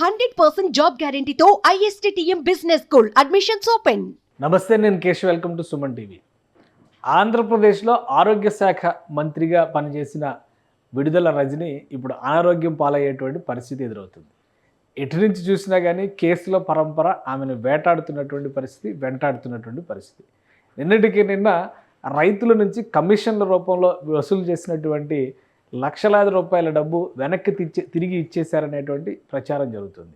Hundred percent job గ్యారంటీతో ISTM business school. Admissions open నమస్తే నేను Kesh welcome to Suman TV ఆంధ్రప్రదేశ్లో ఆరోగ్య శాఖ మంత్రిగా పనిచేసిన విడుదల రజని ఇప్పుడు అనారోగ్యం పాలయ్యేటువంటి పరిస్థితి ఎదురవుతుంది. ఎటు నుంచి చూసినా కానీ కేసుల పరంపర ఆమెను వేటాడుతున్నటువంటి పరిస్థితి వెంటాడుతున్నటువంటి పరిస్థితి. నిన్నటికి నిన్న రైతుల నుంచి కమిషన్ల రూపంలో వసూలు చేసినటువంటి లక్షలాది రూపాయల డబ్బు వెనక్కి తిచ్చి తిరిగి ఇచ్చేశారనేటువంటి ప్రచారం జరుగుతుంది.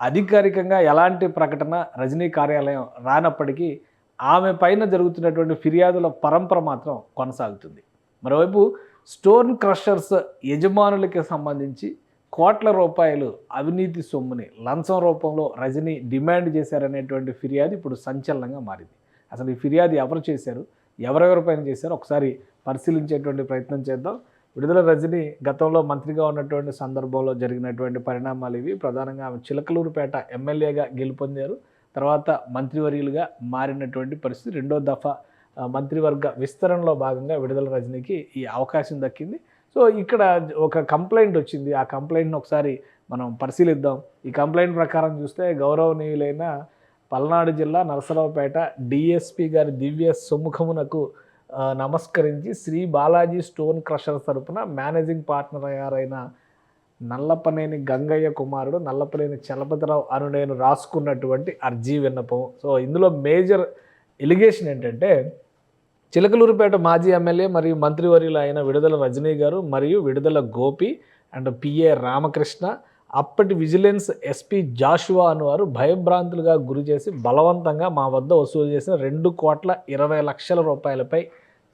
అధికారికంగా ఎలాంటి ప్రకటన రజనీ కార్యాలయం రానప్పటికీ ఆమె పైన జరుగుతున్నటువంటి ఫిర్యాదుల పరంపర మాత్రం కొనసాగుతుంది. మరోవైపు స్టోన్ క్రషర్స్ యజమానులకి సంబంధించి కోట్ల రూపాయలు అవినీతి సొమ్ముని లంచం రూపంలో రజనీ డిమాండ్ చేశారనేటువంటి ఫిర్యాదు ఇప్పుడు సంచలనంగా మారింది. అసలు ఈ ఫిర్యాదు ఎవరు చేశారు? ఎవరెవరి పైన చేశారు? ఒకసారి పరిశీలించేటువంటి ప్రయత్నం చేద్దాం. విడుదల రజని గతంలో మంత్రిగా ఉన్నటువంటి సందర్భంలో జరిగినటువంటి పరిణామాలు ఇవి. ప్రధానంగా ఆమె చిలకలూరుపేట ఎమ్మెల్యేగా గెలుపొందారు. తర్వాత మంత్రివర్యులుగా మారినటువంటి పరిస్థితి. రెండో దఫా మంత్రివర్గ విస్తరణలో భాగంగా విడుదల రజనీకి ఈ అవకాశం దక్కింది. సో ఇక్కడ ఒక కంప్లైంట్ వచ్చింది. ఆ కంప్లైంట్ని ఒకసారి మనం పరిశీలిద్దాం. ఈ కంప్లైంట్ ప్రకారం చూస్తే గౌరవనీయులైన పల్నాడు జిల్లా నరసరావుపేట డిఎస్పి గారి దివ్య సుముఖమునకు నమస్కరించి శ్రీ బాలాజీ స్టోన్ క్రషర్ తరపున మేనేజింగ్ పార్ట్నర్ అయ్యారైన నల్లపనేని గంగయ్య కుమారుడు నల్లపనేని చలపతిరావు అను నేను రాసుకున్నటువంటి అర్జీ విన్నపం. సో ఇందులో మేజర్ ఎలిగేషన్ ఏంటంటే చిలకలూరుపేట మాజీ ఎమ్మెల్యే మరియు మంత్రివర్యులు అయిన విడుదల రజనీ గారు మరియు విడుదల గోపి అండ్ పిఏ రామకృష్ణ అప్పటి విజిలెన్స్ ఎస్పీ జాషువా అనేవారు భయభ్రాంతులుగా గురి చేసి బలవంతంగా మా వద్ద వసూలు చేసిన రెండు కోట్ల ఇరవై లక్షల రూపాయలపై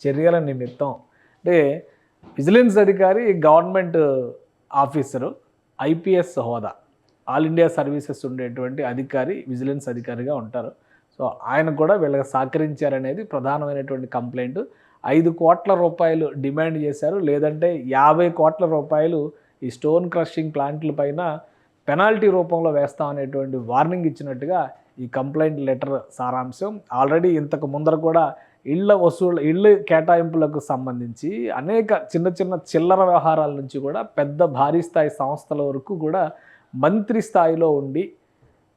చర్యల నిమిత్తం. అంటే విజిలెన్స్ అధికారి గవర్నమెంట్ ఆఫీసరు ఐపీఎస్ హోదా ఆల్ ఇండియా సర్వీసెస్ ఉండేటువంటి అధికారి విజిలెన్స్ అధికారిగా ఉంటారు. సో ఆయన కూడా వీళ్ళకి సహకరించారనేది ప్రధానమైనటువంటి కంప్లైంట్. ఐదు కోట్ల రూపాయలు డిమాండ్ చేశారు. లేదంటే యాభై కోట్ల రూపాయలు ఈ స్టోన్ క్రషింగ్ ప్లాంట్ల పైన పెనాల్టీ రూపంలో వేస్తాం అనేటువంటి వార్నింగ్ ఇచ్చినట్టుగా ఈ కంప్లైంట్ లెటర్ సారాంశం. ఆల్రెడీ ఇంతకు ముందర కూడా ఇళ్ళ వసూళ్ళ ఇళ్ళు కేటాయింపులకు సంబంధించి అనేక చిన్న చిన్న చిల్లర వ్యవహారాల నుంచి కూడా పెద్ద భారీ స్థాయి సంస్థల వరకు కూడా మంత్రి స్థాయిలో ఉండి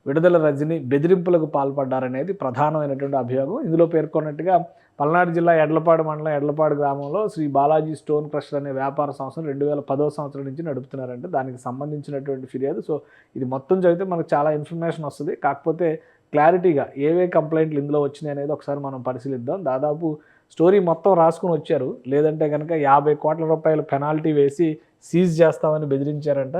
విడుదల రజని బెదిరింపులకు పాల్పడ్డారనేది ప్రధానమైనటువంటి అభియోగం. ఇందులో పేర్కొన్నట్టుగా పల్నాడు జిల్లా ఎడ్లపాడు మండలం ఎడ్లపాడు గ్రామంలో శ్రీ బాలాజీ స్టోన్ క్రషర్ అనే వ్యాపార సంస్థను రెండు వేల పదో సంవత్సరం నుంచి నడుపుతున్నారంటే. దానికి సంబంధించినటువంటి ఫిర్యాదు. సో ఇది మొత్తం చదివితే మనకు చాలా ఇన్ఫర్మేషన్ వస్తుంది. కాకపోతే క్లారిటీగా ఏవే కంప్లైంట్లు ఇందులో వచ్చినాయి అనేది ఒకసారి మనం పరిశీలిద్దాం. దాదాపు స్టోరీ మొత్తం రాసుకుని వచ్చారు. లేదంటే కనుక యాభై కోట్ల రూపాయల పెనాల్టీ వేసి సీజ్ చేస్తామని బెదిరించారంట.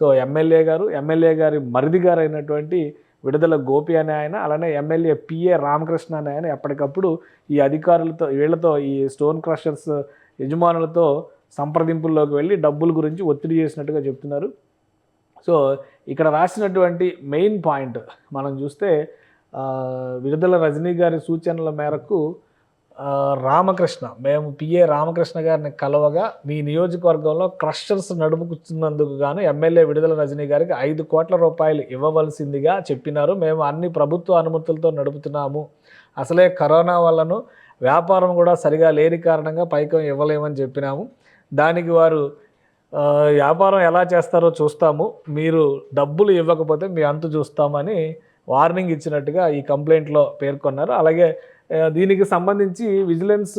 సో ఎమ్మెల్యే గారు ఎమ్మెల్యే గారి మరిది గారు అయినటువంటి విడుదల గోపి అనే ఆయన అలానే ఎమ్మెల్యే పిఏ రామకృష్ణ అనే ఆయన ఎప్పటికప్పుడు ఈ అధికారులతో వీళ్ళతో ఈ స్టోన్ క్రషర్స్ యజమానులతో సంప్రదింపుల్లోకి వెళ్ళి డబ్బుల గురించి ఒత్తిడి చేసినట్టుగా చెప్తున్నారు. సో ఇక్కడ రాసినటువంటి మెయిన్ పాయింట్ మనం చూస్తే విడుదల రజనీ గారి సూచనల మేరకు రామకృష్ణ మేము పిఏ రామకృష్ణ గారిని కలవగా మీ నియోజకవర్గంలో క్రషర్స్ నడుపుకుతున్నందుకు గాను ఎమ్మెల్యే విడుదల రజనీ గారికి ఐదు కోట్ల రూపాయలు ఇవ్వవలసిందిగా చెప్పినారు. మేము అన్ని ప్రభుత్వ అనుమతులతో నడుపుతున్నాము. అసలే కరోనా వల్లను వ్యాపారం కూడా సరిగా లేని కారణంగా పైకం ఇవ్వలేమని చెప్పినాము. దానికి వారు వ్యాపారం ఎలా చేస్తారో చూస్తాము. మీరు డబ్బులు ఇవ్వకపోతే మీ అంతు చూస్తామని వార్నింగ్ ఇచ్చినట్టుగా ఈ కంప్లైంట్లో పేర్కొన్నారు. అలాగే దీనికి సంబంధించి విజిలెన్స్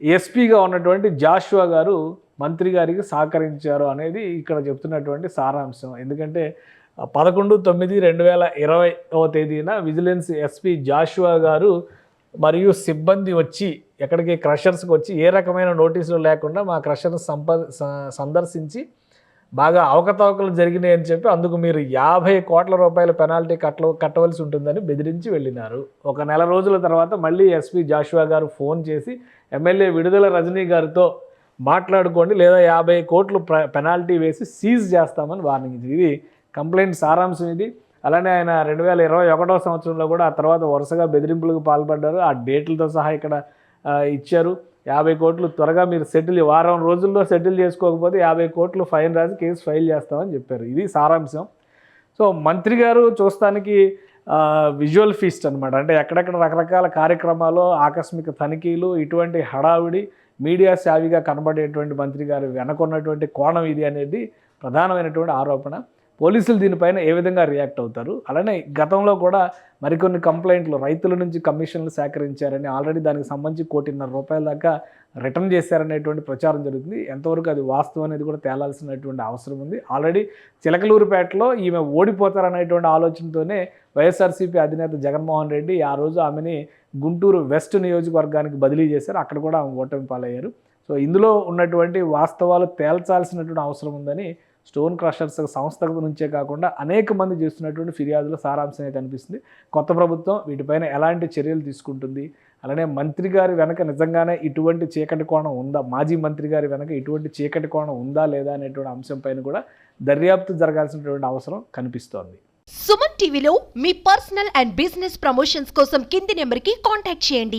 ఎస్పీగా ఉన్నటువంటి జాషువా గారు మంత్రి గారికి సహకరించారు అనేది ఇక్కడ చెప్తున్నటువంటి సారాంశం. ఎందుకంటే పదకొండు తొమ్మిది రెండు వేల ఇరవైవ తేదీన విజిలెన్స్ ఎస్పీ జాషువా గారు మరియు సిబ్బంది వచ్చి ఎక్కడికి క్రషర్స్కి వచ్చి ఏ రకమైన నోటీసులు లేకుండా మా క్రషర్ని సంప సందర్శించి బాగా అవకతవకలు జరిగినాయి అని చెప్పి అందుకు మీరు యాభై కోట్ల రూపాయల పెనాల్టీ కట్ట కట్టవలసి ఉంటుందని బెదిరించి వెళ్ళినారు. ఒక నెల రోజుల తర్వాత మళ్ళీ ఎస్పీ జాషువా గారు ఫోన్ చేసి ఎమ్మెల్యే విడుదల రజనీ గారితో మాట్లాడుకోండి లేదా యాభై కోట్లు పెనాల్టీ వేసి సీజ్ చేస్తామని వార్నింగ్ ఇచ్చింది. ఇది కంప్లైంట్ సారాంశం ఇది. అలానే ఆయన రెండు వేల ఇరవై ఒకటో సంవత్సరంలో కూడా ఆ తర్వాత వరుసగా బెదిరింపులకు పాల్పడ్డారు. ఆ డేట్లతో సహా ఇక్కడ ఇచ్చారు. యాభై కోట్లు త్వరగా మీరు సెటిల్ వారం రోజుల్లో సెటిల్ చేసుకోకపోతే యాభై కోట్లు ఫైన్ రాసి కేసు ఫైల్ చేస్తామని చెప్పారు. ఇది సారాంశం. సో మంత్రి గారు చూస్తానికి విజువల్ ఫీస్ట్ అనమాట అంటే ఎక్కడెక్కడ రకరకాల కార్యక్రమాలు ఆకస్మిక తనిఖీలు ఇటువంటి హడావిడి మీడియా సావిగా కనబడేటువంటి మంత్రి గారు వెనకున్నటువంటి కోణం ఇది అనేది ప్రధానమైనటువంటి ఆరోపణ. పోలీసులు దీనిపైన ఏ విధంగా రియాక్ట్ అవుతారు? అలానే గతంలో కూడా మరికొన్ని కంప్లైంట్లు రైతుల నుంచి కమిషన్లు సేకరించారని ఆల్రెడీ దానికి సంబంధించి కోటిన్నర రూపాయల దాకా రిటర్న్ చేశారనేటువంటి ప్రచారం జరుగుతుంది. ఎంతవరకు అది వాస్తవం అనేది కూడా తేలాల్సినటువంటి అవసరం ఉంది. ఆల్రెడీ చిలకలూరుపేటలో ఈమె ఓడిపోతారనేటువంటి ఆలోచనతోనే వైఎస్ఆర్సీపీ అధినేత జగన్మోహన్ రెడ్డి ఆ రోజు ఆమెని గుంటూరు వెస్ట్ నియోజకవర్గానికి బదిలీ చేశారు. అక్కడ కూడా ఆమె ఓటమి పాలయ్యారు. సో ఇందులో ఉన్నటువంటి వాస్తవాలు తేల్చాల్సినటువంటి అవసరం ఉందని స్టోన్ క్రషర్స్ సంస్థ నుంచే కాకుండా అనేక మంది చేస్తున్నటువంటి ఫిర్యాదుల సారాంశం అయితే అనిపిస్తుంది. కొత్త ప్రభుత్వం వీటిపైన ఎలాంటి చర్యలు తీసుకుంటుంది? అలానే మంత్రి గారి వెనక నిజంగానే ఇటువంటి చీకటి కోణం ఉందా? మాజీ మంత్రి గారి వెనక ఇటువంటి చీకటి కోణం ఉందా లేదా అనేటువంటి అంశంపైన కూడా దర్యాప్తు జరగాల్సినటువంటి అవసరం కనిపిస్తోంది. సుమన్ టీవీలో మీ పర్సనల్ అండ్ బిజినెస్ ప్రమోషన్స్ కోసం కింది నెంబర్కి కాంటాక్ట్ చేయండి.